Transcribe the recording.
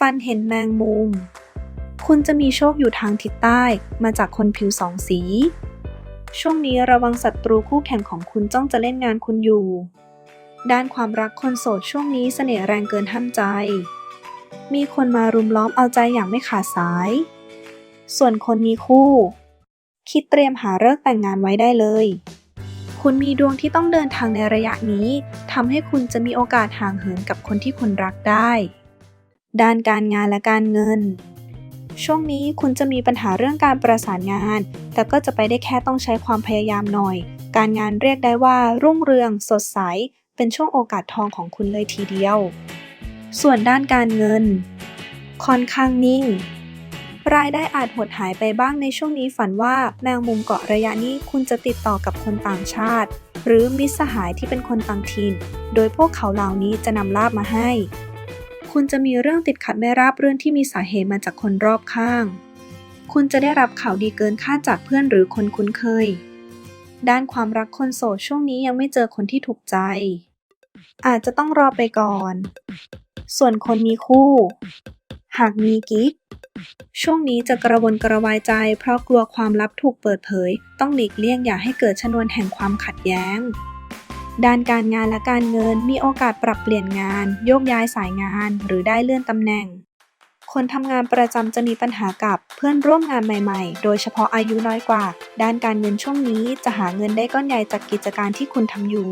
ฟันเห็นแมงมุม คุณจะมีโชคอยู่ทางทิศใต้มาจากคนผิวสองสี ช่วงนี้ระวังศัตรูคู่แข่งของคุณจ้องจะเล่นงานคุณอยู่ ด้านความรักคนโสดช่วงนี้เสน่ห์แรงเกินห้ามใจ มีคนมารุมล้อมเอาใจอย่างไม่ขาดสาย ส่วนคนมีคู่ คิดเตรียมหาเลิกแต่งงานไว้ได้เลย คุณมีดวงที่ต้องเดินทางในระยะนี้ทำให้คุณจะมีโอกาสห่างเหินกับคนที่คุณรักได้ ด้านการงานและการเงิน ช่วงนี้คุณจะมีปัญหาเรื่องการประสานงาน แต่ก็จะไปได้แค่ต้องใช้ความพยายามหน่อย การงานเรียกได้ว่ารุ่งเรือง สดใส เป็นช่วงโอกาสทองของคุณเลยทีเดียว ส่วนด้านการเงิน ค่อนข้างนิ่ง รายได้อาจหดหายไปบ้างในช่วงนี้ฝันว่าแมงมุมเกาะระยะนี้คุณจะติดต่อกับคนต่างชาติ หรือมิตรสหายที่เป็นคนต่างถิ่น โดยพวกเขาเหล่านี้จะนำลาบมาให้ คุณจะมีเรื่องติดขัดไม่ราบรื่นที่มีสาเหตุมาจากคนรอบข้าง คุณจะได้รับข่าวดีเกินคาดจากเพื่อนหรือคนคุ้นเคย ด้านความรักคนโสดช่วงนี้ยังไม่เจอคนที่ถูกใจ อาจจะต้องรอไปก่อน ส่วนคนมีคู่ หากมีกิ๊ก ช่วงนี้จะกระวนกระวายใจ เพราะกลัวความลับถูกเปิดเผย ต้องหลีกเลี่ยงอย่าให้เกิดชนวนแห่งความขัดแย้ง ด้านการงานและการเงินมีโอกาสปรับเปลี่ยนงาน โยกย้ายสายงาน หรือได้เลื่อนตำแหน่ง คนทำงานประจำจะมีปัญหากับเพื่อนร่วมงานใหม่ๆ โดยเฉพาะอายุน้อยกว่า ด้านการเงินช่วงนี้จะหาเงินได้ก้อนใหญ่จากกิจการที่คุณทำอยู่